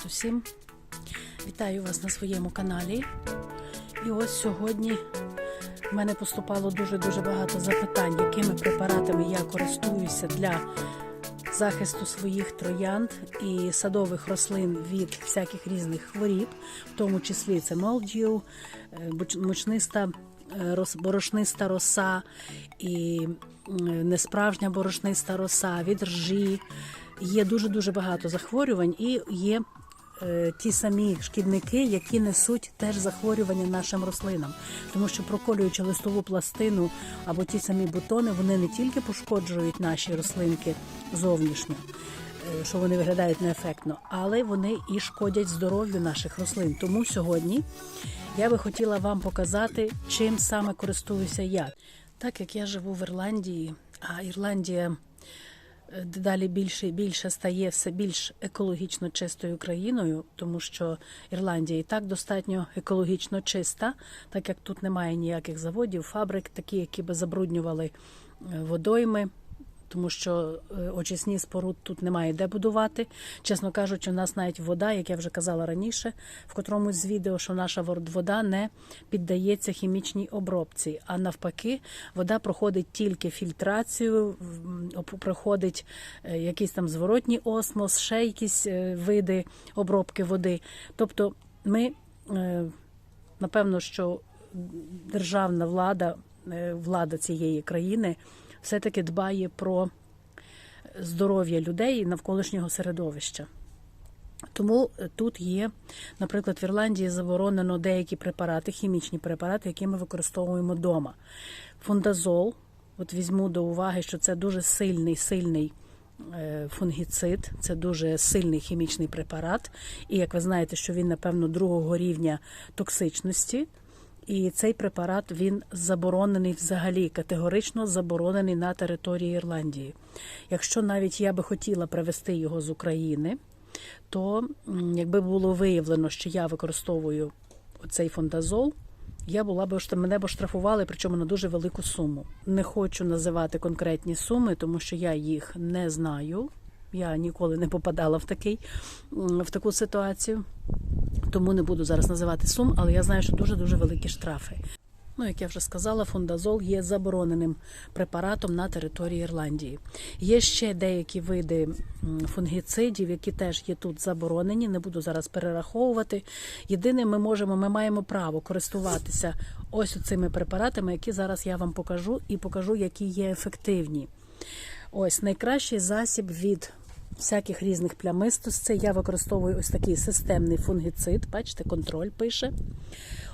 Привіт усім! Вітаю вас на своєму каналі. І ось сьогодні в мене поступало дуже-дуже багато запитань, якими препаратами я користуюся для захисту своїх троянд і садових рослин від всяких різних хворіб, в тому числі це молдію, мучниста е, борошниста роса і е, несправжня борошниста роса, від ржі. Є дуже дуже багато захворювань і є е, ті самі шкідники, які несуть теж захворювання нашим рослинам, тому що проколюючи листову пластину або ті самі бутони, вони не тільки пошкоджують наші рослинки зовнішньо. е, Що вони виглядають неефектно, але вони і шкодять здоров'ю наших рослин. Тому сьогодні я би хотіла вам показати, чим саме користуюся я. Так як я живу в Ірландії, а Ірландія е, дедалі більше і більше стає все більш екологічно чистою країною, тому що Ірландія і так достатньо екологічно чиста, так як тут немає ніяких заводів, фабрик, такі, які би забруднювали е, водойми. Тому що е, очисні споруд тут немає де будувати. Чесно кажучи, у нас навіть вода, як я вже казала раніше, в котромусь з відео, що наша вод- вода не піддається хімічній обробці, а навпаки, вода проходить тільки фільтрацію, проходить е, якийсь там зворотній осмос, ще якісь е, види обробки води. Тобто, ми напевно, що державна влада, влада цієї країни все-таки дбає про здоров'я людей і навколишнього середовища. Тому е, тут є, наприклад, в Ірландії заборонено деякі препарати, хімічні препарати, які ми використовуємо вдома. Фундазол, от візьму до уваги, що це дуже сильний, сильний е, фунгіцид, це дуже сильний хімічний препарат. І як ви знаєте, що він, напевно, другого рівня токсичності. І цей препарат він заборонений взагалі, категорично заборонений на території Ірландії. Якщо навіть я би хотіла привезти його з України, то якби було виявлено, що я використовую цей фондазол, я була б мене б штрафували, причому на дуже велику суму. Не хочу називати конкретні суми, тому що я їх не знаю. Я ніколи не попадала в такий в таку ситуацію. Тому не буду зараз називати сум, але я знаю, що дуже дуже великі штрафи. Ну, як я вже сказала, фундазол є забороненим препаратом на території Ірландії. Є ще деякі види фунгіцидів, які теж є тут заборонені. Не буду зараз перераховувати. Єдине, ми можемо, ми маємо право користуватися ось цими препаратами, які зараз я вам покажу, і покажу, які є ефективні. Ось найкращий засіб від всяких різних плямистостей. Я використовую ось такий системний фунгіцид. Бачите, контроль пише.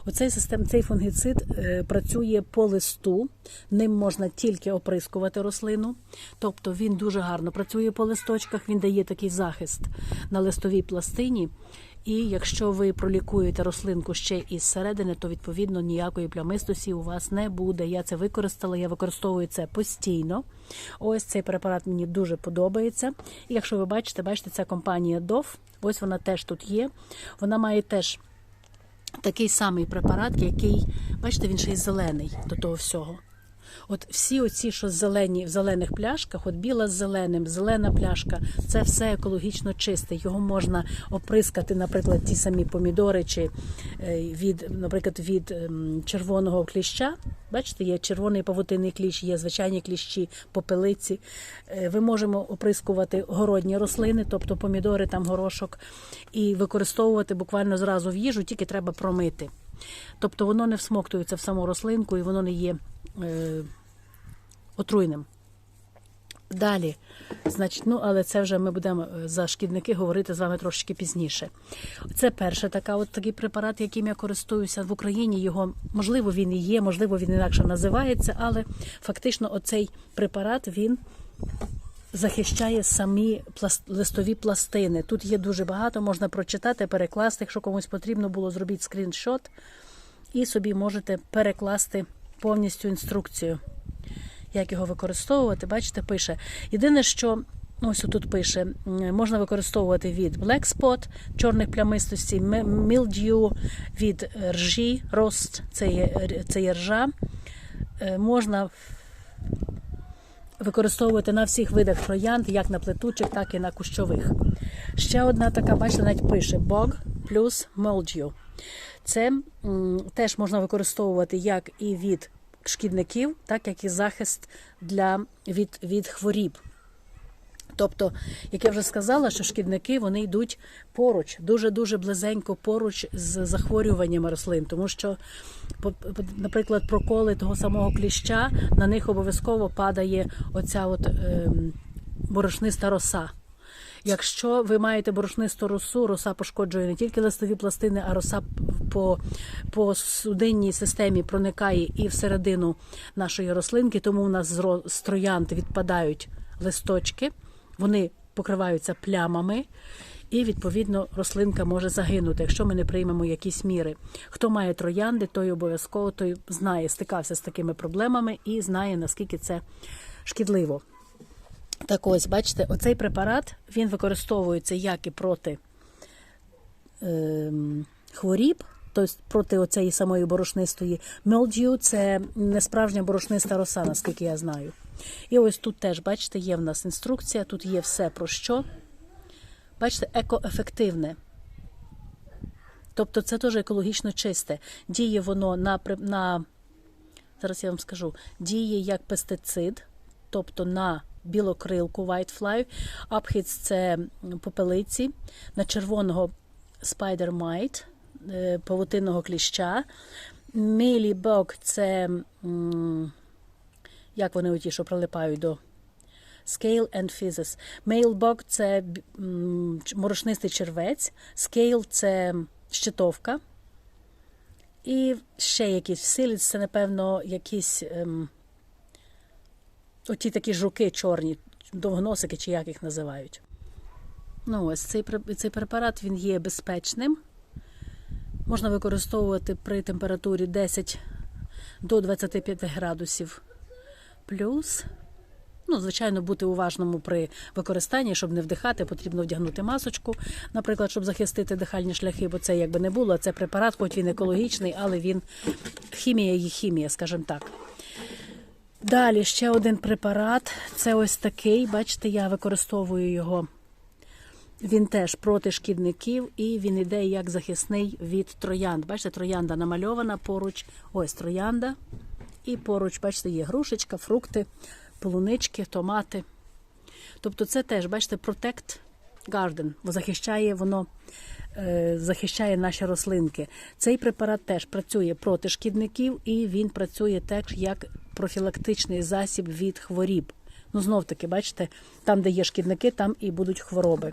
Оцей систем, цей фунгіцид е, працює по листу, ним можна тільки оприскувати рослину, тобто він дуже гарно працює по листочках, він дає такий захист на листовій пластині. І якщо ви пролікуєте рослинку ще із середини, то відповідно ніякої плямистості у вас не буде. Я це використала, я використовую це постійно. Ось цей препарат мені дуже подобається. І якщо ви бачите, бачите, ця компанія Dove, ось вона теж тут є. Вона має теж такий самий препарат, який, бачите, він ще й зелений до того всього. От всі оці, що зелені в зелених пляшках, от біла з зеленим, зелена пляшка, це все екологічно чисте. Його можна оприскати, наприклад, ті самі помідори, чи е, від, наприклад, від ем, червоного кліща. Бачите, є червоний павутинний кліщ, є звичайні кліщі, попелиці. Е, Ви можемо оприскувати городні рослини, тобто помідори, там горошок, і використовувати буквально зразу в їжу, тільки треба промити. Тобто воно не всмоктується в саму рослинку і воно не є е, отруйним. Далі, значить, ну, але це вже ми будемо е, за шкідники говорити з вами трошки пізніше. Це перша така, от такий препарат, яким я користуюся в Україні. Його можливо він і є, можливо, він інакше називається, але фактично оцей препарат він захищає самі пласт... листові пластини. Тут є дуже багато, можна прочитати, перекласти. Якщо комусь потрібно було, зробіть скріншот і собі можете перекласти повністю інструкцію, як його використовувати. Бачите, пише. Єдине, що ось тут пише, можна використовувати від Black Spot, чорних плямистостей, м- Mildew, від ржі, рост, це є, це є ржа. Е, Можна використовувати на всіх видах троянд, як на плетучих, так і на кущових. Ще одна така, бачите, навіть пише Bog плюс Mildew. Це теж можна використовувати як і від шкідників, так як і захист для, від, від хворіб. Тобто, як я вже сказала, що шкідники вони йдуть поруч, дуже-дуже близенько поруч з захворюваннями рослин, тому що, наприклад, проколи того самого кліща на них обов'язково падає оця от ем, борошниста роса. Якщо ви маєте борошнисту росу, роса пошкоджує не тільки листові пластини, а роса по, по судинній системі проникає і всередину нашої рослинки, тому у нас з ро- троянд відпадають листочки, вони покриваються плямами. І відповідно рослинка може загинути, якщо ми не приймемо якісь міри. Хто має троянди, той обов'язково той знає, стикався з такими проблемами і знає наскільки це шкідливо. Так ось, бачите, оцей препарат він використовується як і проти ем, хворіб, тобто проти оцеї самої борошнистої mildew, це не справжня борошниста роса, наскільки я знаю. І ось тут теж, бачите, є в нас інструкція, тут є все про що. Бачите, екоефективне. Тобто це теж екологічно чисте. Діє воно на, на зараз я вам скажу, діє як пестицид, тобто на білокрилку whitefly, апхіц це попелиці, на червоного spider mite, е, павутинного кліща, мілібок це як вони оті, що прилипають до Scale and Physis. Mailbog – це морошнистий червець, Scale – це щитовка. І ще якісь силіць, це, напевно, якісь ем, оті такі жуки чорні, довгоносики, чи як їх називають. Ну, ось цей, цей препарат він є безпечним. Можна використовувати при температурі 10 до 25 градусів плюс. Ну, звичайно, бути уважному при використанні, щоб не вдихати, потрібно вдягнути масочку, наприклад, щоб захистити дихальні шляхи, бо це якби не було. Це препарат, хоч він екологічний, але він хімія є хімія, скажімо так. Далі ще один препарат. Це ось такий. Бачите, я використовую його. Він теж проти шкідників і він іде як захисний від троянд. Бачите, троянда намальована поруч. Ось троянда. І поруч, бачите, є грушечка, фрукти, полунички, томати. Тобто це теж, бачите, Protect Garden, бо захищає воно, захищає наші рослинки. Цей препарат теж працює проти шкідників і він працює теж як профілактичний засіб від хворіб. Ну, знов таки, бачите, там, де є шкідники, там і будуть хвороби.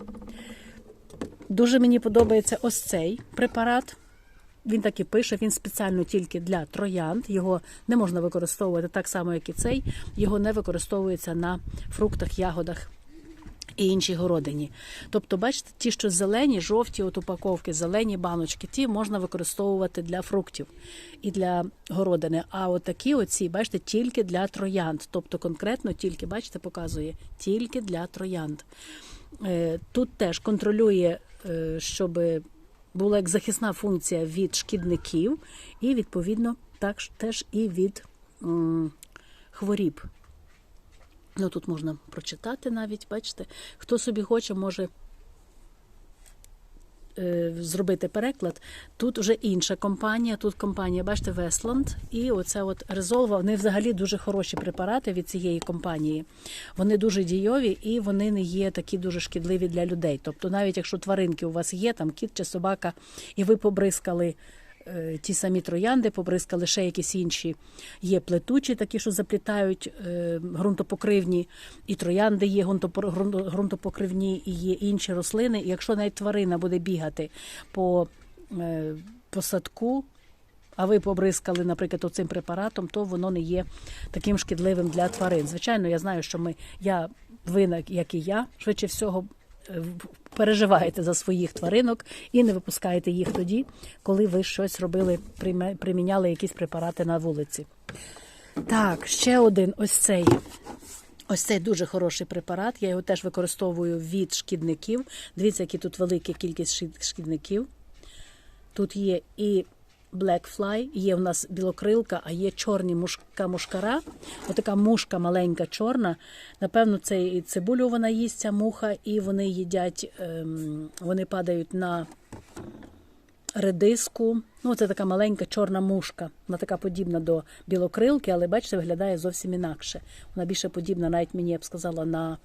Дуже мені подобається ось цей препарат. Він так і пише, він спеціально тільки для троянд. Його не можна використовувати так само, як і цей. Його не використовується на фруктах, ягодах і іншій городині. Тобто, бачите, ті, що зелені, жовті от упаковки, зелені баночки, ті можна використовувати для фруктів і для городини. А от оці, бачите, тільки для троянд. Тобто конкретно тільки, бачите, показує тільки для троянд. Е, Тут теж контролює, е, щоб була як захисна функція від шкідників, і відповідно так теж і від хворіб. Ну, тут можна прочитати навіть, бачите, хто собі хоче, може е, зробити переклад. Тут вже інша компанія, тут компанія, бачите, Westland, і оце от Resolve, вони взагалі дуже хороші препарати від цієї компанії. Вони дуже дійові і вони не є такі дуже шкідливі для людей. Тобто, навіть якщо тваринки у вас є, там кіт чи собака, і ви побризкали. Е, Ті самі троянди, побризкали ще якісь інші. Є плетучі, такі, що заплітають е, ґрунтопокривні, і троянди є ґрунтопокривні, і є інші рослини. І якщо навіть тварина буде бігати по, е, по садку, а ви побризкали, наприклад, цим препаратом, то воно не є таким шкідливим для тварин. Звичайно, я знаю, що ми, я, ви, як і я, швидше всього. Е, Переживаєте за своїх тваринок і не випускаєте їх тоді, коли ви щось робили, приміняли якісь препарати на вулиці. Так, ще один ось цей. Ось цей дуже хороший препарат. Я його теж використовую від шкідників. Дивіться, які тут велика кількість шкідників. Тут є і Black Fly, є в нас білокрилка, а є чорні мушка мушкара. Отака мушка маленька, чорна. Напевно, це і цибулю вона їсть, ця муха, і вони їдять, ем, вони падають на редиску. Ну, це така маленька чорна мушка. Вона така подібна до білокрилки, але бачите, виглядає зовсім інакше. Вона більше подібна, навіть мені я б сказала, на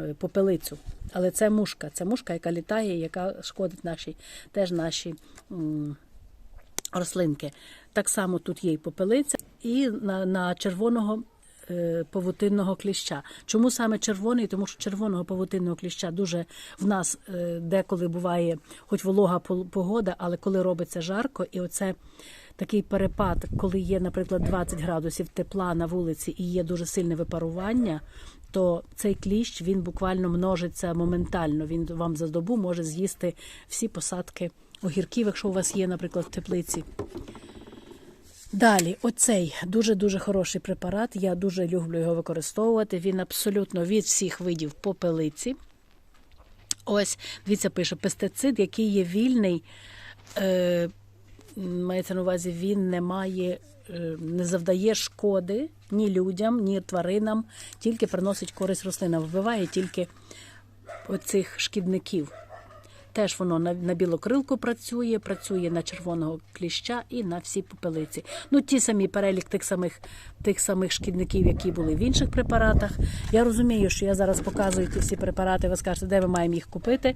е, попелицю. Але це мушка, це мушка, яка літає, яка шкодить нашій, теж наші м, рослинки. Так само тут є і попелиця, і на, на червоного е, павутинного кліща. Чому саме червоний? Тому що червоного павутинного кліща дуже в нас е, деколи буває, хоч волога погода, але коли робиться жарко, і оце такий перепад, коли є, наприклад, 20 градусів тепла на вулиці і є дуже сильне випарування. То цей кліщ він буквально множиться моментально. Він вам за добу може з'їсти всі посадки огірків, якщо у вас є, наприклад, в теплиці. Далі, оцей дуже-дуже хороший препарат. Я дуже люблю його використовувати. Він абсолютно від всіх видів попелиці. Ось, дивіться, пише пестицид, який є вільний. Е, мається на увазі, він не має, не завдає шкоди ні людям, ні тваринам, тільки приносить користь рослинам. Вбиває тільки оцих шкідників. Теж воно на, на білокрилку працює, працює на червоного кліща і на всі попелиці. Ну, ті самі перелік тих самих, тих самих шкідників, які були в інших препаратах. Я розумію, що я зараз показую ті всі препарати, ви скажете, де ми маємо їх купити.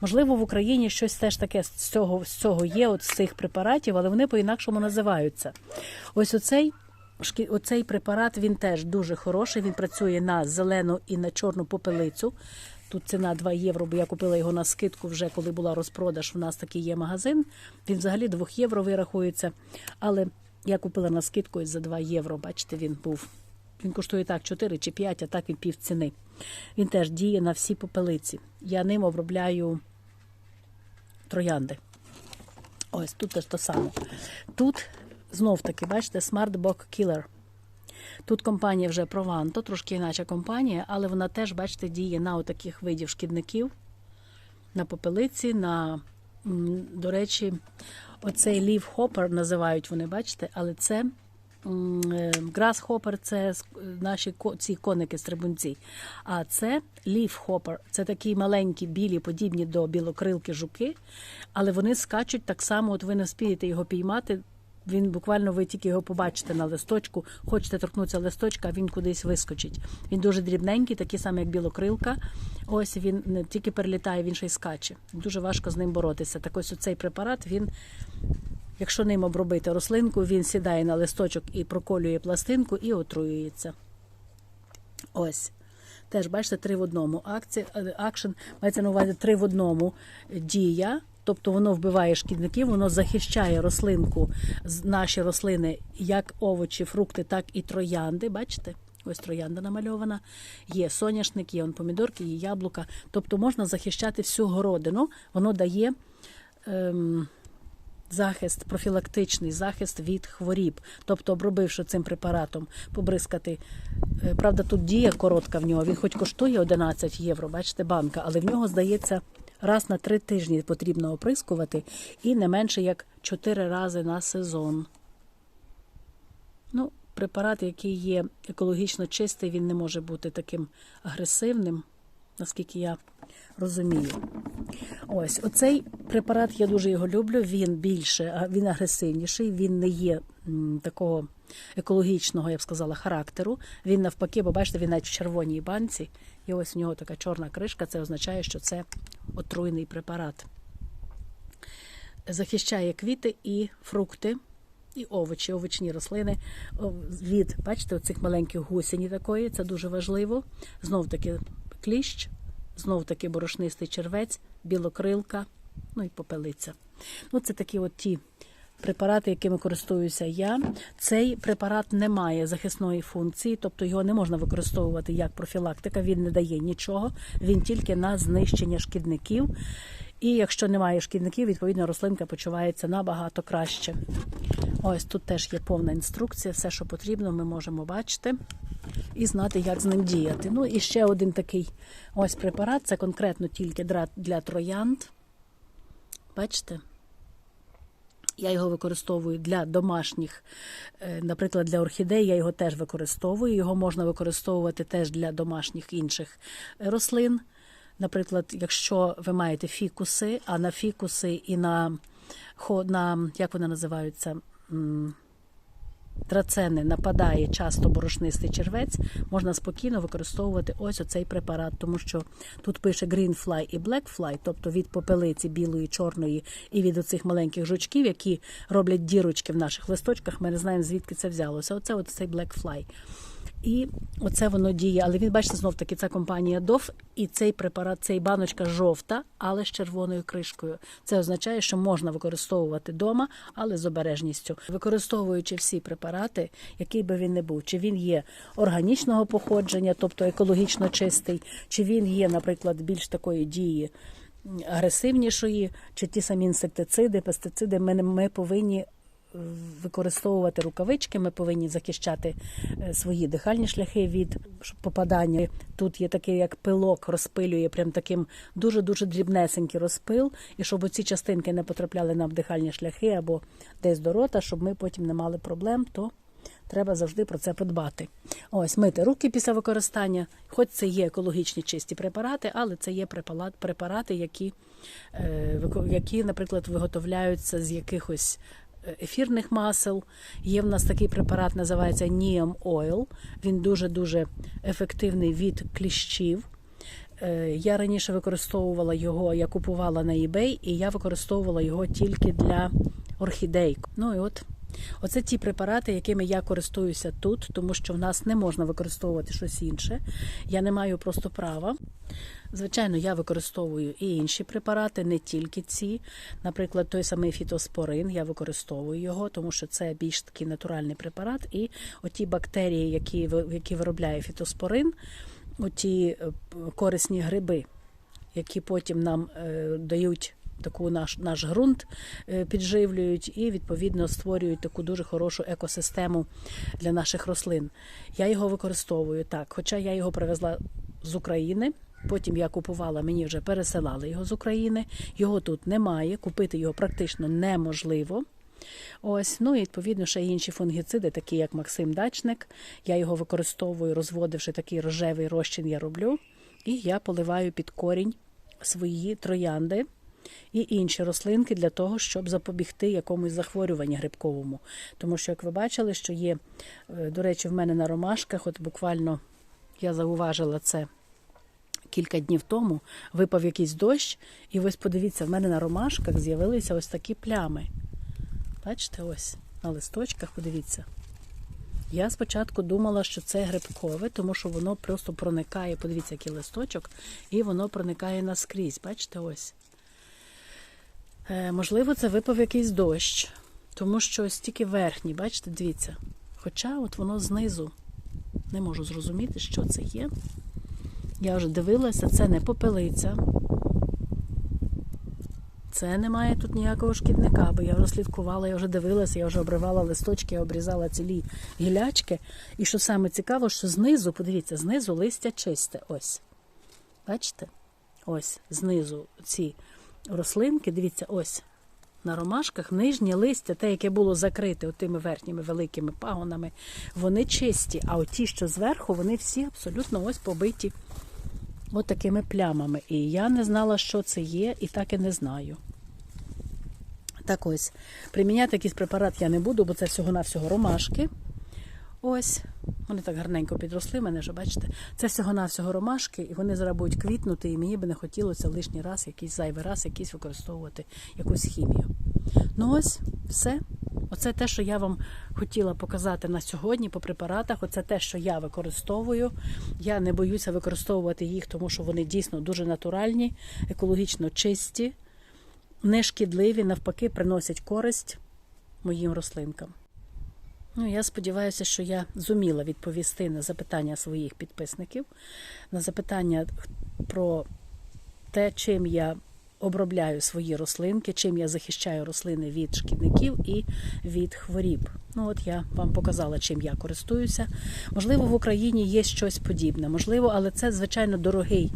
Можливо, в Україні щось теж таке з цього, з цього є, от з цих препаратів, але вони по-інакшому називаються. Ось оцей. Оцей препарат він теж дуже хороший. Він працює на зелену і на чорну попелицю. Тут ціна 2 євро, бо я купила його на скидку вже коли була розпродаж. У нас такий є магазин. Він взагалі 2 євро вирахується. Але я купила на скидку і за 2 євро. Бачите, він був. Він коштує так 4 чи 5, а так він пів ціни. Він теж діє на всі попелиці. Я ним обробляю троянди. Ось тут теж то саме. Тут знов таки, бачите, Smart Box Killer. Тут компанія вже Provanto, трошки інакша компанія, але вона теж, бачите, діє на отаких видів шкідників, на попелиці, на, до речі, оцей лів хопер називають вони, бачите, але це грасхопер це наші ці коники стрибунці. А це лів хопер, це такі маленькі білі, подібні до білокрилки жуки, але вони скачуть так само, от ви не вспієте його піймати. Він буквально ви тільки його побачите на листочку, хочете торкнутися листочка, він кудись вискочить. Він дуже дрібненький, такий самий, як білокрилка. Ось він не тільки перелітає, він ще й скаче. Дуже важко з ним боротися. Так ось цей препарат, він, якщо ним обробити рослинку, він сідає на листочок і проколює пластинку і отруюється. Ось. Теж бачите, три в одному. Акція, акшн мається на увазі три в одному дія. Тобто воно вбиває шкідників, воно захищає рослинку, наші рослини, як овочі, фрукти, так і троянди. Бачите? Ось троянда намальована. Є соняшник, є он помідорки, є яблука. Тобто можна захищати всю городину. Воно дає ем, захист, профілактичний захист від хворіб. Тобто, обробивши цим препаратом, побризкати. Е, Правда, тут дія коротка в нього. Він хоч коштує 11 євро, бачите, банка, але в нього здається. Раз на три тижні потрібно оприскувати і не менше як 4 рази на сезон. Ну, препарат, який є екологічно чистий, він не може бути таким агресивним, наскільки я розумію. Ось оцей препарат я дуже його люблю. Він більше, він агресивніший, він не є такого екологічного, я б сказала, характеру. Він навпаки, бо бачите, він навіть в червоній банці, і ось у нього така чорна кришка. Це означає, що це отруйний препарат. Захищає квіти і фрукти. І овочі, овочні рослини від, бачите, оцих маленьких гусені такої, це дуже важливо. Знов таки кліщ, знов таки борошнистий червець, білокрилка, ну і попелиця. Ну, це такі от ті препарати, якими користуюся я. Цей препарат не має захисної функції, тобто його не можна використовувати як профілактика, він не дає нічого, він тільки на знищення шкідників. І якщо немає шкідників, відповідно рослинка почувається набагато краще. Ось тут теж є повна інструкція, все, що потрібно, ми можемо бачити і знати, як з ним діяти. Ну і ще один такий ось препарат, це конкретно тільки для троянд. Бачите? Я його використовую для домашніх, е, наприклад, для орхідей я його теж використовую. Його можна використовувати теж для домашніх інших е, рослин. Наприклад, якщо ви маєте фікуси, а на фікуси і на, на як вони називаються? М, Драцени нападає часто борошнистий червець, можна спокійно використовувати ось оцей препарат, тому що тут пише Green Fly і Black Fly, тобто від попелиці білої, чорної і від оцих маленьких жучків, які роблять дірочки в наших листочках. Ми не знаємо, звідки це взялося. Оце цей Black Fly. І оце воно діє. Але він, бачите, знов таки це компанія DOF, і цей препарат, цей баночка жовта, але з червоною кришкою. Це означає, що можна використовувати вдома, але з обережністю. Використовуючи всі препарати, який би він не був, чи він є органічного походження, тобто екологічно чистий, чи він є, наприклад, більш такої дії агресивнішої, чи ті самі інсектициди, пестициди, ми, ми повинні використовувати рукавички, ми повинні захищати е, свої дихальні шляхи від попадання. Тут є такий як пилок, розпилює прям таким дуже-дуже дрібнесенький розпил, і щоб ці частинки не потрапляли нам в дихальні шляхи або десь до рота, щоб ми потім не мали проблем, то треба завжди про це подбати. Ось мити руки після використання, хоч це є екологічні чисті препарати, але це є препарати, які, е, які, наприклад, виготовляються з якихось ефірних масел. Є в нас такий препарат, називається Neom Oil. Він дуже-дуже ефективний від кліщів. Е, Я раніше використовувала його, я купувала на eBay, і я використовувала його тільки для орхідей. Ну і от. Оце ті препарати, якими я користуюся тут, тому що в нас не можна використовувати щось інше. Я не маю просто права. Звичайно, я використовую і інші препарати, не тільки ці. Наприклад, той самий фітоспорин, я використовую його, тому що це більш такий натуральний препарат. І оті бактерії, які, які виробляє фітоспорин, оті е, корисні гриби, які потім нам е, дають таку наш, наш ґрунт, е, підживлюють і відповідно створюють таку дуже хорошу екосистему для наших рослин. Я його використовую так, хоча я його привезла з України. Потім я купувала, мені вже пересилали його з України. Його тут немає, купити його практично неможливо. Ось, ну і відповідно ще інші фунгіциди, такі як Максим Дачник. Я його використовую, розводивши такий рожевий розчин, я роблю. І я поливаю під корінь свої троянди і інші рослинки для того, щоб запобігти якомусь захворюванню грибковому. Тому що, як ви бачили, що є, е, до речі, в мене на ромашках, от буквально я зауважила це кілька днів тому, випав якийсь дощ, і ось подивіться, в мене на ромашках з'явилися ось такі плями. Бачите, ось на листочках, подивіться. Я спочатку думала, що це грибкове, тому що воно просто проникає, подивіться, який листочок, і воно проникає наскрізь. Бачите, ось. Е, можливо, це випав якийсь дощ, тому що ось тільки верхній, бачите, дивіться. Хоча от воно знизу не можу зрозуміти, що це є. Я вже дивилася, це не попелиця. Це немає тут ніякого шкідника, бо я вже слідкувала, я вже дивилася, я вже обривала листочки, я обрізала цілі гілячки. І що саме цікаво, що знизу, подивіться, знизу листя чисте. Ось. Бачите? Ось знизу ці рослинки, дивіться, ось на ромашках нижнє листя, те, яке було закрите тими верхніми великими пагонами, вони чисті. А от ті, що зверху, вони всі абсолютно ось побиті от плямами. І я не знала, що це є, і так і не знаю. Так ось, приміняти якийсь препарат я не буду, бо це всього-навсього ромашки. Ось, вони так гарненько підросли, мене вже бачите. Це всього-навсього ромашки, і вони зараз будуть квітнути, і мені би не хотілося лишній раз, якийсь зайвий раз, якийсь використовувати якусь хімію. Ну ось, все. Оце те, що я вам хотіла показати на сьогодні по препаратах. Оце те, що я використовую. Я не боюся використовувати їх, тому що вони дійсно дуже натуральні, екологічно чисті, не шкідливі, навпаки, приносять користь моїм рослинкам. Ну, я сподіваюся, що я зуміла відповісти на запитання своїх підписників, на запитання про те, чим я обробляю свої рослинки, чим я захищаю рослини від шкідників і від хворіб. Ну, от я вам показала, чим я користуюся. Можливо, в Україні є щось подібне, можливо, але це, звичайно, дорогий,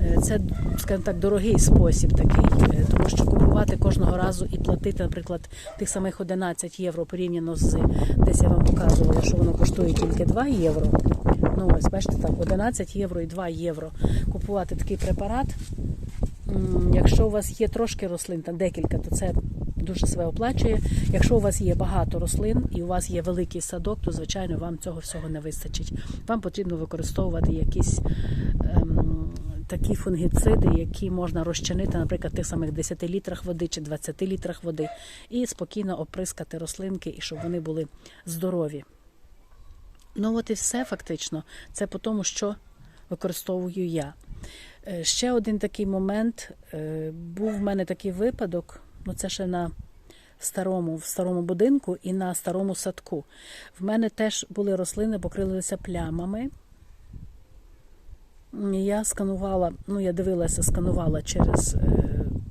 е, це, скажімо так, дорогий спосіб такий, е, тому що купувати кожного разу і платити, наприклад, тих самих 11 євро порівняно з десь я вам показувала, що воно коштує тільки 2 євро. Ну ось, бачите, так, 11 євро і 2 євро. Купувати такий препарат. Якщо у вас є трошки рослин, там декілька, то це дуже себе оплачує. Якщо у вас є багато рослин і у вас є великий садок, то звичайно вам цього всього не вистачить. Вам потрібно використовувати якісь ем, такі фунгіциди, які можна розчинити, наприклад, в тих самих 10 літрах води чи 20 літрах води, і спокійно оприскати рослинки, і щоб вони були здорові. Ну от і все фактично. Це по тому, що використовую я. Е, Ще один такий момент. е, Був в мене такий випадок, ну це ще на старому, в старому будинку і на старому садку. В мене теж були рослини, покрилися плямами. Я сканувала, ну я дивилася, сканувала через е,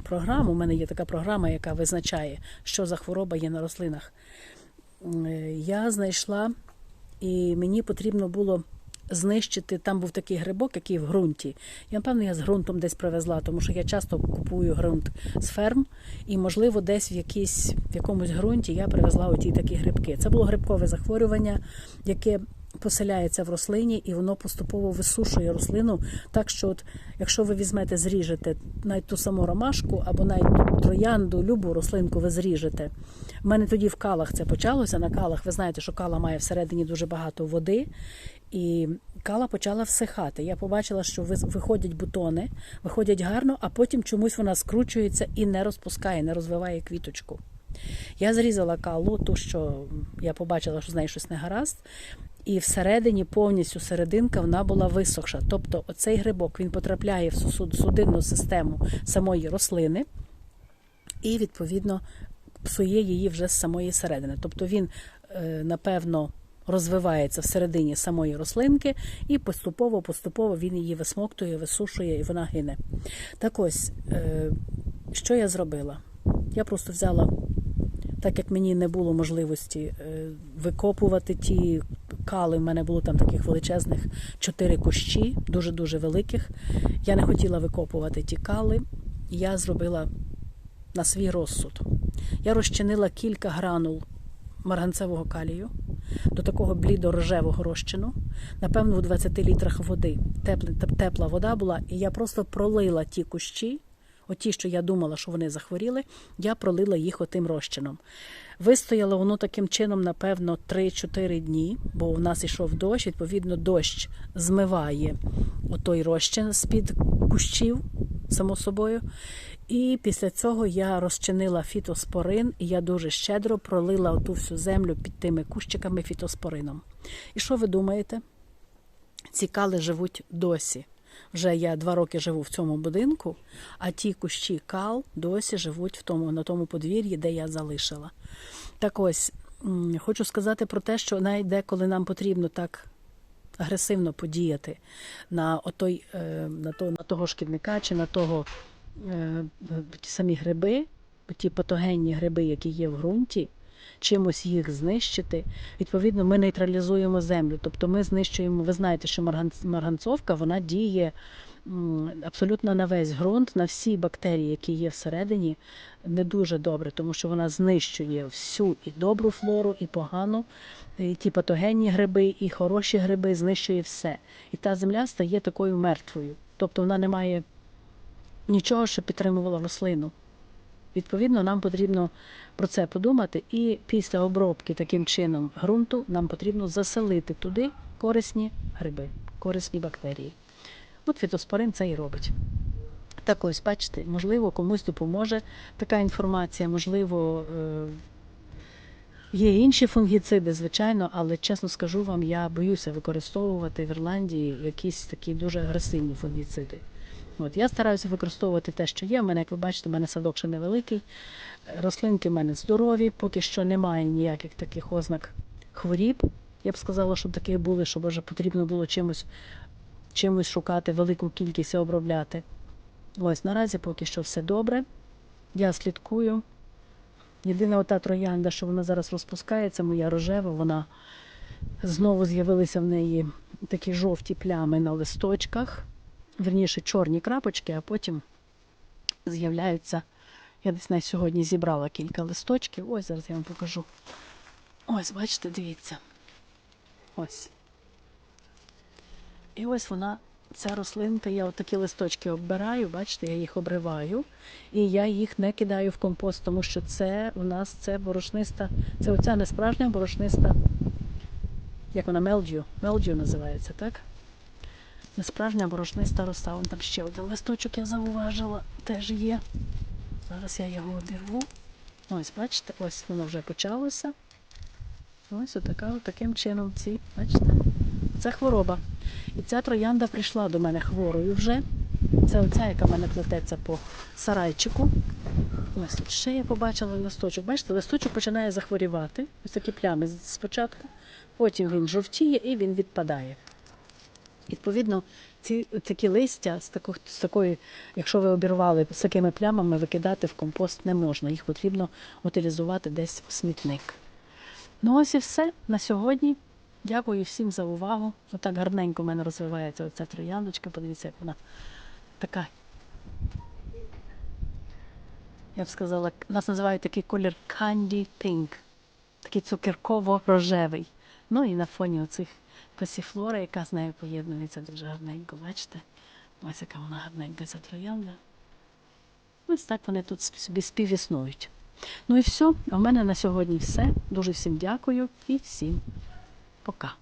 програму. У мене є така програма, яка визначає, що за хвороба є на рослинах. Я знайшла, і мені потрібно було знищити. Там був такий грибок, який в ґрунті. Я напевно я з ґрунтом десь привезла, тому що я часто купую ґрунт з ферм, і можливо, десь в якійсь в якомусь ґрунті я привезла оті такі грибки. Це було грибкове захворювання, яке поселяється в рослині, і воно поступово висушує рослину. Так що, от, якщо ви візьмете, зріжете навіть ту саму ромашку або навіть троянду, любу рослинку ви зріжете. У мене тоді в калах це почалося. На калах ви знаєте, що кала має всередині дуже багато води, і кала почала всихати. Я побачила, що виходять бутони, виходять гарно, а потім чомусь вона скручується і не розпускає, не розвиває квіточку. Я зрізала калу, ту, що я побачила, що з нею щось не гаразд. І всередині повністю серединка вона була висохша. Тобто оцей грибок він потрапляє в судинну систему самої рослини і, відповідно, псує її вже з самої середини. Тобто він, е, напевно, розвивається всередині самої рослинки, і поступово-поступово він її висмоктує, висушує і вона гине. Так ось, е, що я зробила? Я просто взяла, так як мені не було можливості е, викопувати ті кали, в мене було там таких величезних чотири кущі, дуже-дуже великих. Я не хотіла викопувати ті кали. Я зробила на свій розсуд. Я розчинила кілька гранул марганцевого калію до такого блідо-рожевого розчину, напевно, у 20 літрах води. Тепла, тепла вода була, і я просто пролила ті кущі, оті, що я думала, що вони захворіли, я пролила їх отим розчином. Вистояло воно таким чином, напевно, 3-4 дні, бо у нас йшов дощ, відповідно, дощ змиває отой розчин з-під кущів, само собою. І після цього я розчинила фітоспорин, і я дуже щедро пролила оту всю землю під тими кущиками фітоспорином. І що ви думаєте? Ці кали живуть досі. Вже я два роки живу в цьому будинку, а ті кущі кал досі живуть в тому, на тому подвір'ї, де я залишила. Так ось, хочу сказати про те, що навіть деколи нам потрібно так агресивно подіяти на, отой, е, на, того, на того шкідника чи на того ті самі гриби, ті патогенні гриби, які є в ґрунті, чимось їх знищити. Відповідно, ми нейтралізуємо землю. Тобто ми знищуємо, ви знаєте, що марганцовка вона діє абсолютно на весь ґрунт, на всі бактерії, які є всередині, не дуже добре, тому що вона знищує всю і добру флору, і погану, і ті патогенні гриби, і хороші гриби, знищує все. І та земля стає такою мертвою. Тобто вона не має нічого, що підтримувало рослину. Відповідно, нам потрібно про це подумати, і після обробки таким чином ґрунту нам потрібно заселити туди корисні гриби, корисні бактерії. От фітоспорин це і робить. Так ось, бачите, можливо, комусь допоможе така інформація, можливо, е, є інші фунгіциди, звичайно, але чесно скажу вам, я боюся використовувати в Ірландії якісь такі дуже агресивні фунгіциди. От, я стараюся використовувати те, що є. У мене, як ви бачите, у мене садок ще невеликий. Рослинки в мене здорові, поки що немає ніяких таких ознак хворіб. Я б сказала, щоб таких були, щоб вже потрібно було чимось, чимось шукати, велику кількість і обробляти. Ось наразі поки що все добре. Я слідкую. Єдина ота троянда, що вона зараз розпускається, моя рожева, вона знову з'явилися в неї такі жовті плями на листочках, верніше чорні крапочки, а потім з'являються Я десь на сьогодні зібрала кілька листочків. Ось зараз я вам покажу. Ось, бачите, дивіться. Ось. І ось вона, ця рослинка, я отакі листочки оббираю, бачите, я їх обриваю, і я їх не кидаю в компост, тому що це у нас це борошниста, це оця не справжня борошниста, як вона, мелдю, мелдю називається, так? Несправжня борошниста роса. Вон там ще один листочок я зауважила, теж є. Зараз я його обірву. Ось, бачите, ось воно вже почалося. Ось отака, таким чином ці, бачите, це хвороба. І ця троянда прийшла до мене хворою вже. Це оця, яка в мене плететься по сарайчику. Ось ще я побачила листочок. Бачите, листочок починає захворівати. Ось такі плями спочатку, потім він жовтіє і він відпадає. Відповідно, ці такі листя з, таких, з такої, якщо ви обірвали з такими плямами, викидати в компост не можна. Їх потрібно утилізувати десь в смітник. Ну ось і все на сьогодні. Дякую всім за увагу. Отак гарненько в мене розвивається оця трояндочка. Подивіться, як вона така. Я б сказала, нас називають такий колір candy pink, такий цукерково-рожевий. Ну і на фоні оцих пасіфлора, яка з нею поєднується дуже гарненько, бачите? Ось яка вона гарненька ця. Ось так вони тут собі співіснують. Ну і все. У мене на сьогодні все. Дуже всім дякую і всім пока.